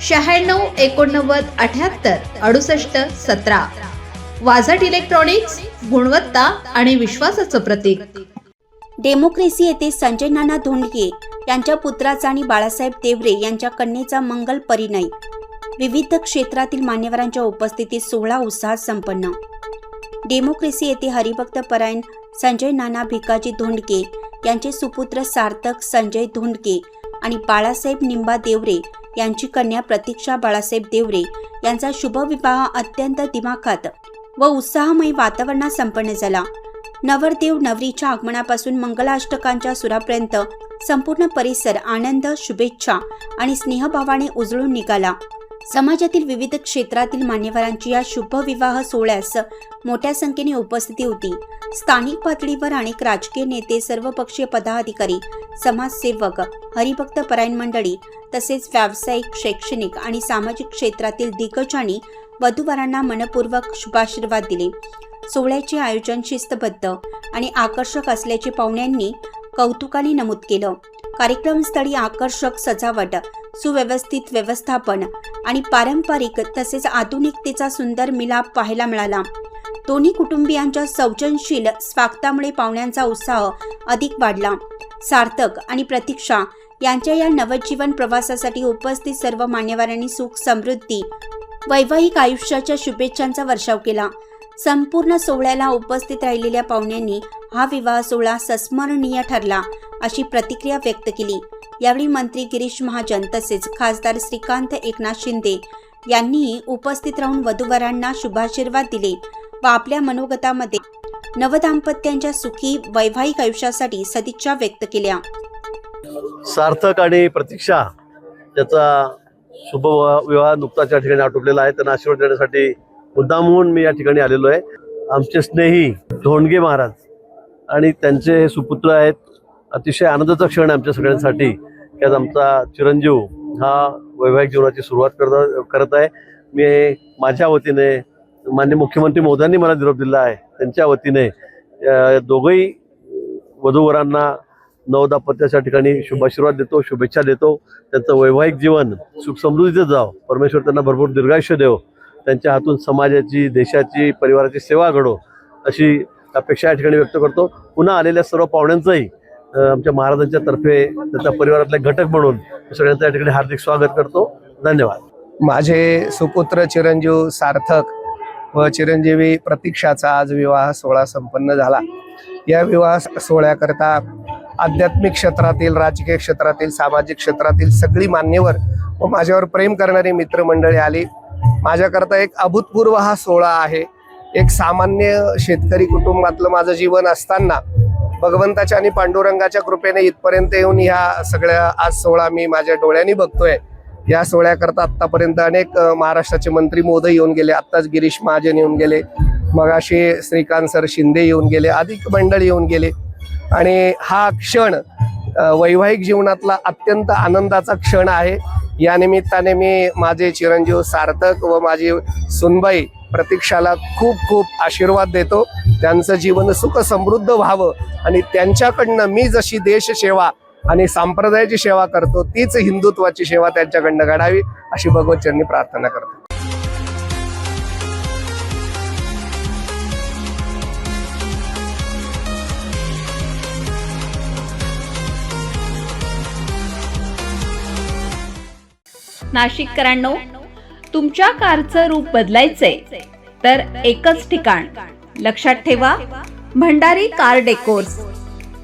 शहाण्णव एकोणनव्वद अठ्याहत्तर अडुसष्ट सतरा. वाझट इलेक्ट्रॉनिक्स गुणवत्ता आणि विश्वासाचं प्रतीक. डेमोक्रेसी येथे संजय नाना धोंडगे यांच्या पुत्राचा आणि बाळासाहेब देवरे यांच्या कन्येचा मंगल परिणय. विविध क्षेत्रातील मान्यवरांच्या उपस्थितीत सोहळा उत्साहात संपन्न. डेमोक्रेसी येथे हरिभक्त परायण संजय नाना भिकाजी धोंडके यांचे सुपुत्र सार्थक संजय धोंडके आणि बाळासाहेब निंबा देवरे यांची कन्या प्रतीक्षा बाळासाहेब देवरे यांचा शुभविवाह अत्यंत दिमाखात व उत्साहमयी वातावरणात संपन्न झाला. नवरदेव नवरीच्या आगमनापासून मंगलाष्टकांच्या सुरापर्यंत संपूर्ण परिसर आनंद शुभेच्छा आणि स्नेहभावाने उजळून निघाला. समाजातील विविध क्षेत्रातील मान्यवरांची या शुभविवाह सोहळ्यास मोठ्या संख्येने उपस्थिती होती. स्थानिक पातळीवर अनेक राजकीय नेते सर्वपक्षीय पदाधिकारी समाजसेवक हरिभक्त परायण मंडळी तसेच व्यावसायिक शैक्षणिक आणि सामाजिक क्षेत्रातील दिग्गजांनी वधूवरांना मनपूर्वक शुभाशीर्वाद दिले. सोहळ्याचे आयोजन शिस्तबद्ध आणि आकर्षक असल्याचे पाहुण्यांनी कौतुकाने नमूद केलं. कार्यक्रमस्थळी आकर्षक सजावट सुव्यवस्थित व्यवस्थापन आणि पारंपरिक तसेच आधुनिकतेचा सुंदर मिलाप पाहायला मिळाला. दोन्ही कुटुंबियांच्या सौजनशील स्वागतामुळे पाहुण्यांचा उत्साह अधिक वाढला. सार्थक आणि प्रतीक्षा यांच्या या नवजीवन प्रवासासाठी उपस्थित सर्व मान्यवरांनी सुख समृद्धी वैवाहिक आयुष्याच्या शुभेच्छांचा वर्षाव केला. संपूर्ण सोहळ्याला उपस्थित राहिलेल्या पाहुण्यांनी हा विवाह सोहळा संस्मरणीय ठरला अशी प्रतिक्रिया व्यक्त केली. यावेळी मंत्री गिरीश महाजन तसेच खासदार श्रीकांत एकनाथ शिंदे यांनी उपस्थित राहून वधूवरांना शुभाशीर्वाद दिले व आपल्या मनोगतामध्ये नवदाम्पत्यांच्या सुखी वैवाहिक आयुष्यासाठी सदिच्छा व्यक्त केल्या. सार्थक आणि प्रतीक्षा त्याचा शुभ विवाह नुकताच या ठिकाणी आटोपलेला आहे. त्यांना आशीर्वाद देण्यासाठी मुद्दामहून मी या ठिकाणी आलेलो आहे. आमचे स्नेही धोंडगे महाराज आणि त्यांचे हे सुपुत्र आहेत. अतिशय आनंदाचा क्षण आहे आमच्या सगळ्यांसाठी की आज आमचा चिरंजीव हा वैवाहिक जीवनाची सुरुवात करत करत आहे. मी माझ्या वतीने मान्य मुख्यमंत्री मोदयांनी मला निरोप दिला आहे. त्यांच्या वतीने दोघंही वधूवरांना नवदापत्याच्या ठिकाणी शुभाशीर्वाद देतो शुभेच्छा देतो. त्यांचं वैवाहिक जीवन सुख समृद्धीचं जाव. परमेश्वर त्यांना भरपूर दीर्घायुष्य देव. त्यांच्या हातून समाजाची देशाची परिवाराची सेवा घडो अशी अपेक्षा या ठिकाणी व्यक्त करतो. पुन्हा आलेल्या सर्व पाहुण्यांचंही आमच्या महाराजांच्या तर्फे त्यांच्या परिवारातले घटक म्हणून सगळ्यांचं या ठिकाणी हार्दिक स्वागत करतो. धन्यवाद. माझे सुपुत्र चिरंजीव सार्थक व चिरंजीवी प्रतीक्षाचा आज विवाह सोहळा संपन्न झाला. या विवाह सोहळ्याकरता आध्यात्मिक क्षेत्रातील राजकीय क्षेत्रातील सामाजिक क्षेत्रातील सगळी मान्यवर व माझ्यावर प्रेम करणारी मित्रमंडळी आली. माझ्याकरता एक अभूतपूर्व हा सोहळा आहे. एक सामान्य शेतकरी कुटुंबातलं माझं जीवन असताना भगवंताच्या आणि पांडुरंगाच्या कृपेने इथपर्यंत येऊन ह्या सगळ्या आज सोहळा मी माझ्या डोळ्यांनी बघतोय. या सोहळ्याकरता आत्तापर्यंत अनेक महाराष्ट्राचे मंत्री मोदी येऊन गेले. आत्ताच गिरीश महाजन येऊन गेले. मगाशी श्रीकांत सर शिंदे येऊन गेले. अधिक मंडळी येऊन गेले. आणि हा क्षण वैवाहिक जीवनातला अत्यंत आनंदाचा क्षण आहे. या निमित्ताने मी माझे चिरंजीव सार्थक व माझी सुनबाई प्रतीक्षाला खूप खूप आशीर्वाद देतो. त्यांचं जीवन सुख समृद्ध व्हावं आणि त्यांच्याकडनं मी जशी देशसेवा आणि संप्रदायाची सेवा करतो तीच हिंदुत्वाची सेवा त्यांच्याकडनं घडावी अशी भगवतचरणी प्रार्थना करतो. नाशिककरांनो तुमच्या कारचं रूप बदलायचंय तर एकच ठिकाण लक्षात ठेवा Bhandari car decors.